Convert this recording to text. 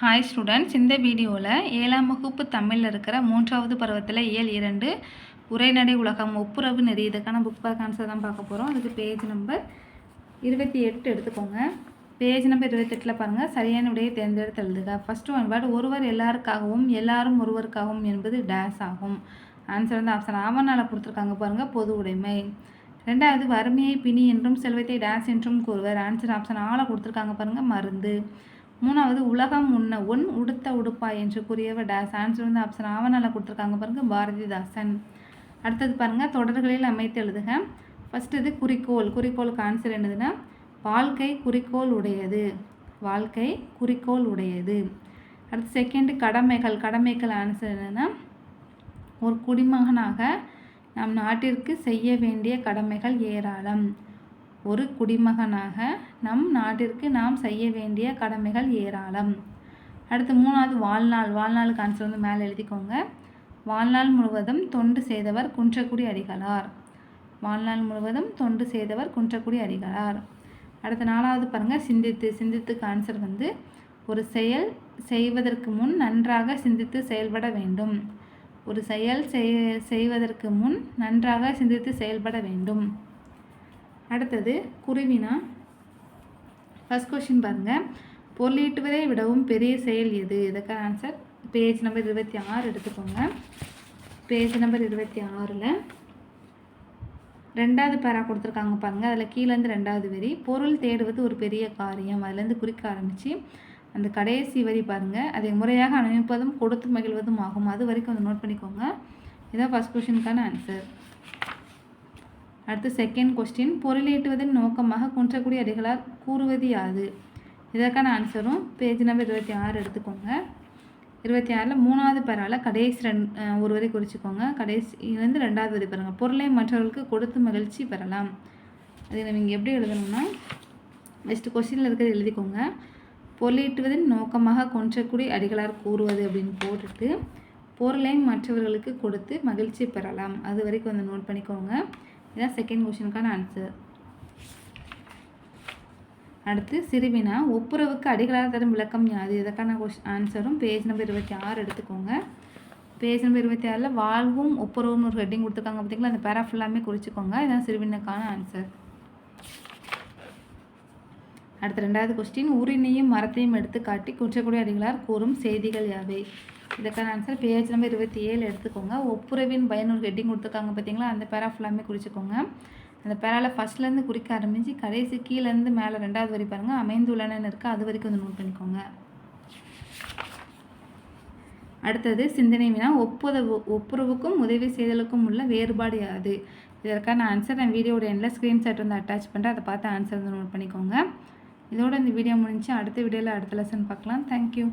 Hi students இந்த வீடியோவில் ஏழாம் வகுப்பு தமிழில் இருக்கிற மூன்றாவது பருவத்தில் இயல் இரண்டு உரைநடை உலகம் ஒப்புரவு நெறி இதுக்கான புக் பேக் ஆன்சர் தான் பார்க்க போகிறோம் அதுக்கு பேஜ் நம்பர் இருபத்தி எட்டு எடுத்துக்கோங்க. பேஜ் நம்பர் இருபத்தெட்டில் பாருங்கள் சரியான விடையை தேர்ந்தெடுத்து எழுதுக. ஃபஸ்ட்டு ஒன் வேர்டு ஒருவர் எல்லாருக்காகவும் எல்லாரும் ஒருவருக்காகவும் என்பது டேஸ் ஆகும். ஆன்சர் வந்து ஆப்ஷன் ஆவணால் கொடுத்துருக்காங்க பாருங்கள் பொது உடைமை. ரெண்டாவது வறுமையை பிணி என்றும் செல்வத்தை டேஸ் என்றும் கூறுவர். ஆன்சர் ஆப்ஷன் ஆளை கொடுத்துருக்காங்க பாருங்கள் மருந்து. மூணாவது உலகம் உண்ண உன் உடுத்த உடுப்பா என்று கூறியவர் டேஸ். ஆன்சர் வந்து ஆப்ஷன் ஆவணால கொடுத்துருக்காங்க பாருங்கள் பாரதிதாசன் அடுத்தது பாருங்கள் தொடர்களில் அமைத்து எழுதுக. ஃபஸ்ட் இது குறிக்கோள். குறிக்கோளுக்கு ஆன்சர் என்னதுன்னா வாழ்க்கை குறிக்கோள் உடையது. வாழ்க்கை குறிக்கோள் உடையது. அடுத்து செகண்டு கடமைகள். கடமைகள் ஆன்சர் என்னென்னா ஒரு குடிமகனாக நம் நாட்டிற்கு செய்ய வேண்டிய கடமைகள் ஏராளம். ஒரு குடிமகனாக நம் நாட்டிற்கு நாம் செய்ய வேண்டிய கடமைகள் ஏராளம். அடுத்து மூணாவது வாழ்நாள். வாழ்நாளுக்கு ஆன்சர் வந்து மேலே எழுதிக்கோங்க. வாழ்நாள் முழுவதும் தொண்டு செய்தவர் குன்றக்குடி அடிகளார். வாழ்நாள் முழுவதும் தொண்டு செய்தவர் குன்றக்குடி அடிகளார். அடுத்த நாலாவது பாருங்கள் சிந்தித்து சிந்தித்துக்கு ஆன்சர் வந்து ஒரு செயல் செய்வதற்கு முன் நன்றாக சிந்தித்து செயல்பட வேண்டும். ஒரு செயல் செய்வதற்கு முன் நன்றாக சிந்தித்து செயல்பட வேண்டும். அடுத்தது குருவினா. ஃபஸ்ட் கொஷின் பாருங்கள் பொருளீட்டுவதை விடவும் பெரிய செயல் எது? இதுக்கான ஆன்சர் பேஜ் நம்பர் இருபத்தி ஆறு எடுத்துக்கோங்க. பேஜ் நம்பர் இருபத்தி ஆறில் ரெண்டாவது பேரா கொடுத்துருக்காங்க பாருங்கள் அதில் கீழேருந்து ரெண்டாவது வரி. பொருள் தேடுவது ஒரு பெரிய காரியம். அதுலேருந்து குறிக்க ஆரம்பித்து அந்த கடைசி வரி பாருங்கள் அதை முறையாக அனுப்பிப்பதும் கொடுத்து மகிழ்வதும் ஆகும். அது வரைக்கும் வந்து நோட் பண்ணிக்கோங்க. இதான் ஃபஸ்ட் கொஷினுக்கான ஆன்சர் அடுத்து செகண்ட் கொஸ்டின் பொருளீட்டுவதன் நோக்கமாக குன்றக்குடி அடிகளார் கூறுவது யாது? இதற்கான ஆன்சரும் பேஜ் நம்பர் இருபத்தி ஆறு எடுத்துக்கோங்க. இருபத்தி ஆறில் மூணாவது பெறால் கடைசி ரெண் ஒரு வரி குறிச்சிக்கோங்க. கடைசிலேருந்து ரெண்டாவது வரி பாருங்கள் பொருளை மற்றவர்களுக்கு கொடுத்து மகிழ்ச்சி பெறலாம். அது நம்ம இங்கே எப்படி எழுதணும்னா நெக்ஸ்ட் கொஸ்டினில் இருக்கிறது எழுதிக்கோங்க. பொருளீட்டுவதன் நோக்கமாக கொன்றக்குடி அடிகளார் கூறுவது அப்படின்னு போட்டுட்டு பொருளை மற்றவர்களுக்கு கொடுத்து மகிழ்ச்சி பெறலாம். அது வரைக்கும் வந்து நோட் பண்ணிக்கோங்க. இதான் செகண்ட் கொஷினுக்கான ஆன்சர் அடுத்து சிறுவினா ஒப்புரவுக்கு அடிகளார் தரும் விளக்கம் யாது? இதற்கான கொஷ் ஆன்சரும் பேஜ் நம்பர் இருபத்தி ஆறு எடுத்துக்கோங்க. பேஜ் நம்பர் இருபத்தி ஆறில் வாழ்வும் ஒப்புரவும் ஒரு ஹெட்டிங் கொடுத்துருக்காங்க. பார்த்தீங்களா? அந்த பேரா ஃபுல்லாமே குறிச்சிக்கோங்க. இதான் சிறுவினுக்கான ஆன்சர் அடுத்த ரெண்டாவது கொஸ்டின் ஊரினையும் மரத்தையும் எடுத்து காட்டி குற்றக்கூடிய அடிகளார் கூறும் செய்திகள் யாவை? இதுக்கான ஆன்சர் பேஜ் நம்பர் இருபத்தி ஏழு எடுத்துக்கோங்க. ஒப்புரவின் பயனூர் ஹெட்டிங் கொடுத்துருக்காங்க பார்த்தீங்களா அந்த பேரா ஃபுல்லாமே குறிச்சிக்கோங்க. அந்த பேரால் ஃபஸ்ட்லேருந்து குறிக்க ஆரம்பித்து கடைசி கீழேருந்து மேலே ரெண்டாவது வரி பாருங்கள் அமைந்துள்ளனன்னு இருக்குது அது வரைக்கும் வந்து நோட் பண்ணிக்கோங்க. அடுத்தது சிந்தனை வினா ஒப்புதவு ஒப்புரவுக்கும் உதவி செய்தலுக்கும் உள்ள வேறுபாடு யாது? இதற்கான ஆன்சர் நான் வீடியோட எண்டில் ஸ்க்ரீன்ஷாட் வந்து அட்டாச் பண்ணுறேன் அதை பார்த்து ஆன்சர் வந்து நோட் பண்ணிக்கோங்க. இதோட இந்த வீடியோ முடிஞ்சு அடுத்த வீடியோவில் அடுத்த லெசன் பார்க்கலாம். தேங்க்யூ